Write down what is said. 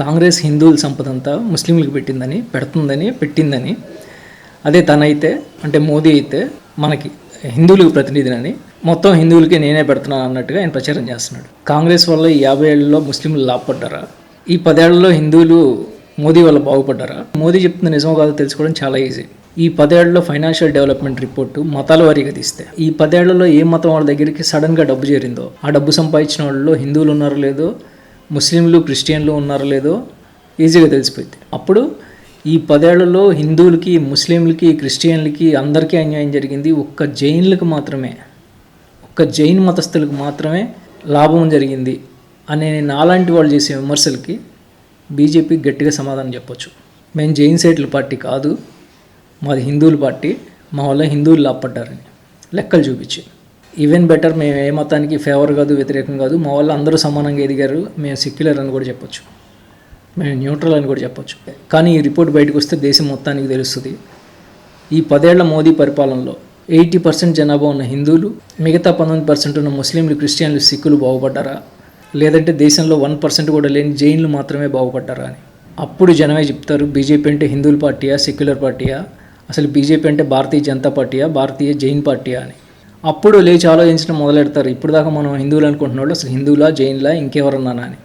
కాంగ్రెస్ హిందువుల సంపదంతా ముస్లింలకు పెట్టిందని పెడుతుందని పెట్టిందని. అదే తనైతే అంటే మోదీ అయితే మనకి హిందువులకు ప్రతినిధినని మొత్తం హిందువులకి నేనే పెడుతున్నాను అన్నట్టుగా ఆయన ప్రచారం చేస్తున్నాడు. కాంగ్రెస్ వల్ల ఈ యాభై ఏళ్ళలో ముస్లింలు లాభపడ్డారా? ఈ పదేళ్ళలో హిందువులు మోదీ వల్ల బాగుపడ్డారా? మోదీ చెప్తున్న నిజమో కాదో తెలుసుకోవడం చాలా ఈజీ. ఈ పదేళ్ళలో ఫైనాన్షియల్ డెవలప్మెంట్ రిపోర్టు మతాల వారీగా తీస్తే ఈ పదేళ్ళలో ఏ మతం వాళ్ళ దగ్గరికి సడన్గా డబ్బు చేరిందో ఆ డబ్బు సంపాదించిన వాళ్ళలో హిందువులు ఉన్నారో లేదో ముస్లింలు క్రిస్టియన్లు ఉన్నారో లేదో ఈజీగా తెలిసిపోయింది. అప్పుడు ఈ పదేళ్ళలో హిందువులకి ముస్లింలకి క్రిస్టియన్లకి అందరికీ అన్యాయం జరిగింది. ఒక్క జైన్లకు మాత్రమే ఒక్క జైన్ మతస్థులకు మాత్రమే లాభం జరిగింది అనే నాలాంటి వాళ్ళు చేసే విమర్శలకి బీజేపీ గట్టిగా సమాధానం చెప్పొచ్చు. మేము జైన్ సైట్ల పార్టీ కాదు మాది హిందువుల పార్టీ మా వల్ల హిందువులు లాభపడ్డారని లెక్కలు చూపించి ఈవెన్ బెటర్ మేము ఏ మతానికి ఫేవర్ కాదు వ్యతిరేకం కాదు మా వల్ల అందరూ సమానంగా ఎదిగారు మేము సెక్యులర్ అని కూడా చెప్పొచ్చు. మేము న్యూట్రల్ అని కూడా చెప్పొచ్చు. కానీ ఈ రిపోర్ట్ బయటకు వస్తే దేశం మొత్తానికి తెలుస్తుంది. ఈ పదేళ్ళ మోదీ పరిపాలనలో ఎయిటీ పర్సెంట్ జనాభా ఉన్న హిందువులు మిగతా పంతొమ్మిది పర్సెంట్ ఉన్న ముస్లింలు క్రిస్టియన్లు సిక్కులు బాగుపడ్డారా? లేదంటే దేశంలో వన్ పర్సెంట్ కూడా లేని జైన్లు మాత్రమే బాగుపడ్డారా అని. అప్పుడు జనమే చెప్తారు బీజేపీ అంటే హిందువుల పార్టీయా సెక్యులర్ పార్టీయా? అసలు బీజేపీ అంటే భారతీయ జనతా పార్టీయా భారతీయ జైన్ పార్టీయా అని. అప్పుడు లేచి ఆలోచించడం మొదలెడతారు. ఇప్పుడు దాకా మనం హిందువులు అనుకుంటున్న వాళ్ళు అసలు హిందువులా జైన్లా ఇంకెవరన్నానా అని